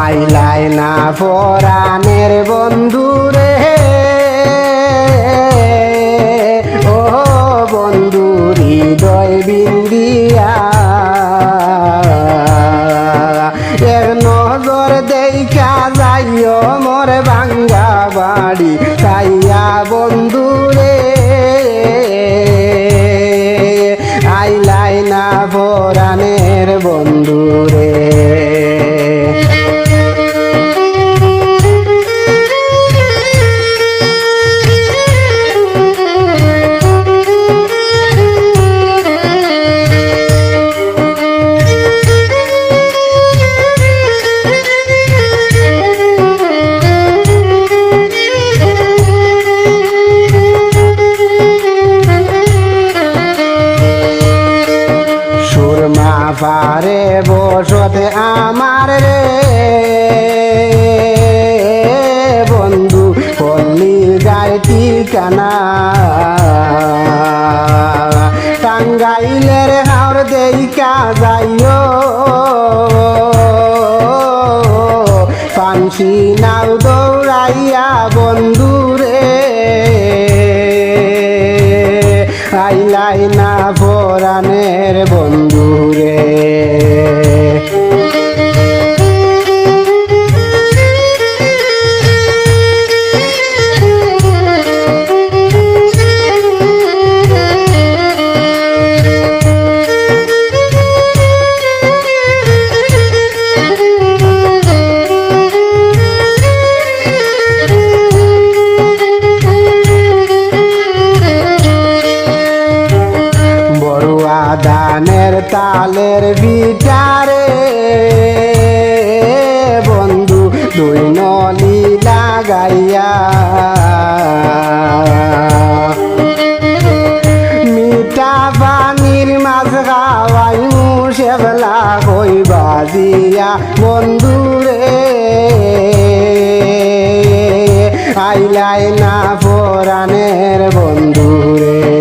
আইলাই না পরাণের বন্ধু রে। ও বন্ধু, হৃদয় বিন্দিয়া। এক নজর দেখা যাইও মোর বাঙ্গা বাড়ি, তাইয়া বন্ধু রে। আইলাই না পরাণের বন্ধু রে। পারে বসতে আমার রে। বন্ধু, পল্লী গায়ে ঠিকানা। টাঙ্গাইলের হাওর দেইকা যাইও। পানসি নাও দৌড়াইয়া বন্ধু রে। আইলাই না পরাণের বন্ধু। রে দানের তালের বিটারে বন্ধু, দুই নলি লাগাইয়া। মিঠা পানির মাছ খাওয়াই মুসেবলা হই বাজিয়া। বন্ধু রে, আইলাই না পরাণের বন্ধু রে।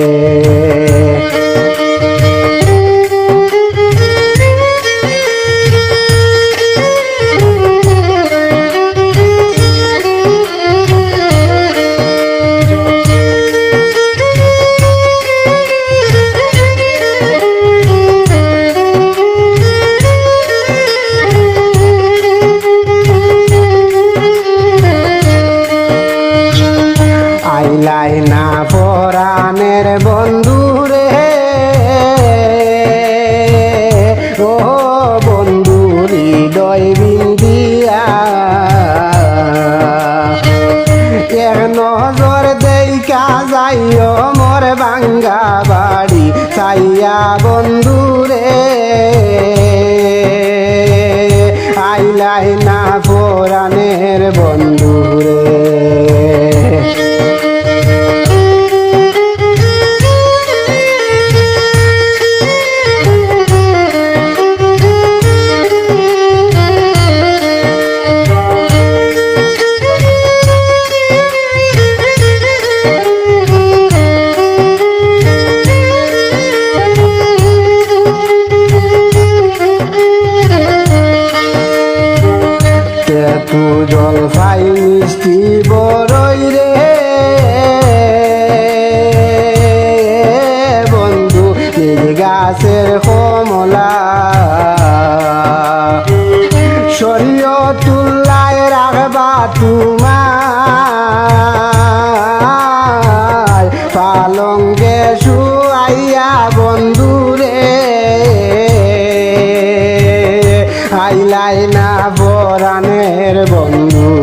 আইলাই না পরাণের বন্ধু রে। ও বন্ধু, হৃদয় বিন্দিয়া। এক নজর দেইকা যাইও মোর বাঙ্গা বাড়ি চাইয়া বন্ধু রে। আইলাই না জলফাই মিষ্টি বড়ই রে। বন্ধু, নিজ গাছের কমলা। শরীয় তুল্লায় রাখবা তোমার পালঙ্গে শুয়াইয়া বন্ধু রে। আইলাই না পরাণের বন্ধু।